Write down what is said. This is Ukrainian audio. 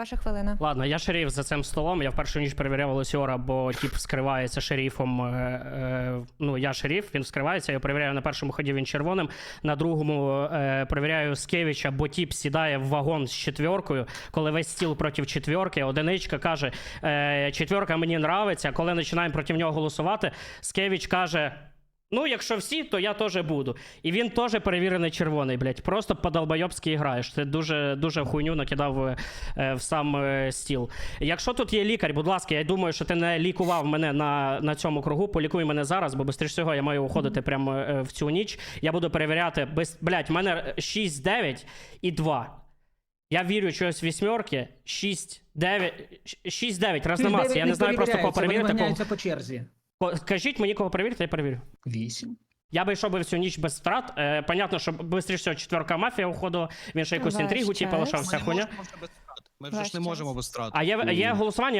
Ваша хвилина. Ладно, я шериф за цим столом. Я в першу ніч перевіряв Лосіора, бо тип скривається шерифом. Е, е, ну, я шериф, він скривається. Я перевіряю на першому ході він червоним. На другому е, перевіряю Скевича, бо тип сідає в вагон з четверкою, коли весь стіл проти четверки. Одиничка каже: е, четверка мені нравиться. Коли починаємо проти нього голосувати, Скевич каже. Ну, якщо всі, то я теж буду. І він теж перевірений червоний, блядь. Просто по-долбойобськи граєш. Ти дуже, дуже хуйню накидав е, е, в сам е, стіл. Якщо тут є лікар, будь ласка, я думаю, що ти не лікував мене на, на цьому кругу. Полікуй мене зараз, бо швидше всього я маю уходити прямо е, в цю ніч. Я буду перевіряти. Без... Блядь, в мене 6, 9 і 2. Я вірю чогось вісьмерки. 6, 9, 6, 9, раз намаз. Я не знаю просто кого перевірити. Кого... перевіряється по черзі. Скажіть мені, кого перевірити, я перевірю. Вісім. Я би йшов би всю ніч без втрат. Е, понятно, що швидше всього четверка мафія уходила, він ще якусь Ваш інтригу, типу, час. лишав вся Ми не хуйня. можемо вже без втрат. Ми вже Ваш ж не час. можемо без втрат. А є, є голосування,